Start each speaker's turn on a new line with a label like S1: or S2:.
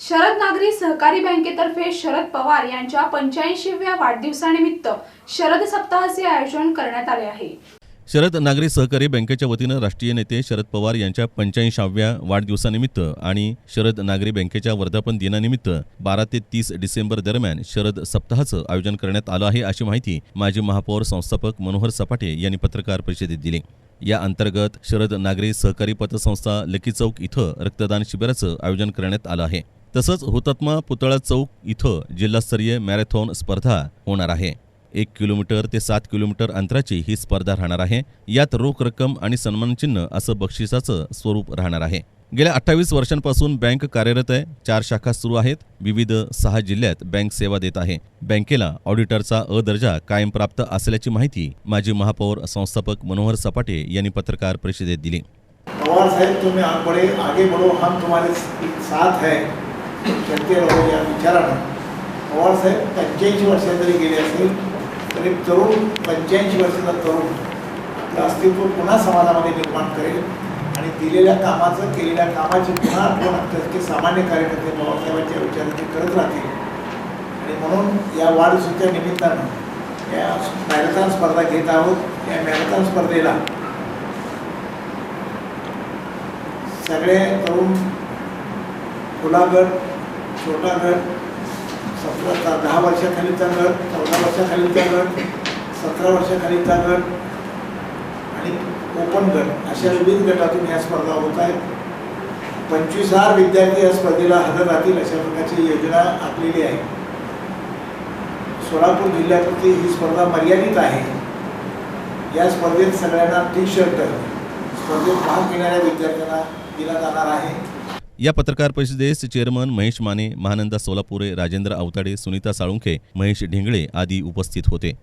S1: शरद नागरी सहकारी बँकेतर्फे शरद पवार यांच्या पंच्याऐंशीव्या वाढदिवसानिमित्त शरद सप्ताहाचे आयोजन करण्यात आले आहे.
S2: शरद नागरी सहकारी बँकेच्या वतीनं राष्ट्रीय नेते शरद पवार यांच्या पंच्याऐंशाव्या वाढदिवसानिमित्त आणि शरद नागरी बँकेच्या वर्धापन दिनानिमित्त बारा ते तीस डिसेंबर दरम्यान शरद सप्ताहाचं आयोजन करण्यात आलं आहे अशी माहिती माजी महापौर संस्थापक मनोहर सपाटे यांनी पत्रकार परिषदेत दिली. या अंतर्गत शरद नागरी सहकारी पतसंस्था लकी चौक इथं रक्तदान शिबिराचं आयोजन करण्यात आलं आहे. तसंच हुतात्मा पुतळा चौक इथं जिल्हास्तरीय मॅरेथॉन स्पर्धा होणार आहे. एक किलोमीटर ते सात किलोमीटर अंतराची ही स्पर्धा राहणार आहे. यात रोख रक्कम आणि सन्मानचिन्ह असं बक्षिसाचं स्वरूप राहणार आहे. गेल्या अठ्ठावीस वर्षांपासून बँक कार्यरत आहे. चार शाखा सुरू आहेत. विविध सहा जिल्ह्यात बँक सेवा देत आहे. बँकेला ऑडिटरचा अ दर्जा कायम प्राप्त असल्याची माहिती माजी महापौर संस्थापक मनोहर सपाटे यांनी पत्रकार परिषदेत दिली.
S3: पवार साहेब तुम्ही आगे बढ़ो हम तुम्हारे साथ है चलते रहो या विचारानं. पवारसाहेब पंच्याऐंशी वर्षात जरी गेले असेल तरी तरुण पंच्याऐंशी वर्षाचा तरुण आपलं अस्तित्व पुन्हा समाजामध्ये निर्माण करेल आणि दिलेल्या कामाचं केलेल्या कामाची पुन्हा आठवण आपल्यासारखे सामान्य कार्यकर्ते बाबासाहेबांच्या विचारांची करत राहतील. आणि म्हणून या वाढदिवसाच्या निमित्तानं या मॅरेथॉन स्पर्धा घेत आहोत. या मॅरेथॉन स्पर्धेला सगळे तरुण खुला गट छोटा गट सतरा दहा वर्षाखालीचा गट चौदा वर्षाखालीचा गट सतरा वर्षाखालीचा गट आणि ओपन गट अशा विविध गटातून या स्पर्धा होत आहेत. पंचवीस हजार विद्यार्थी या स्पर्धेला हजर राहतील अशा प्रकारची योजना आखलेली आहे. सोलापूर जिल्ह्यापुरती ही स्पर्धा मर्यादित आहे. या स्पर्धेत सगळ्यांना टी शर्ट स्पर्धेत भाग घेणाऱ्या विद्यार्थ्यांना दिला जाणार आहे.
S2: या पत्रकार परिषदेस चेअरमन महेश माने महानंदा सोलापुरे राजेंद्र आवताडे सुनीता साळुंखे महेश ढेंगळे आदी उपस्थित होते.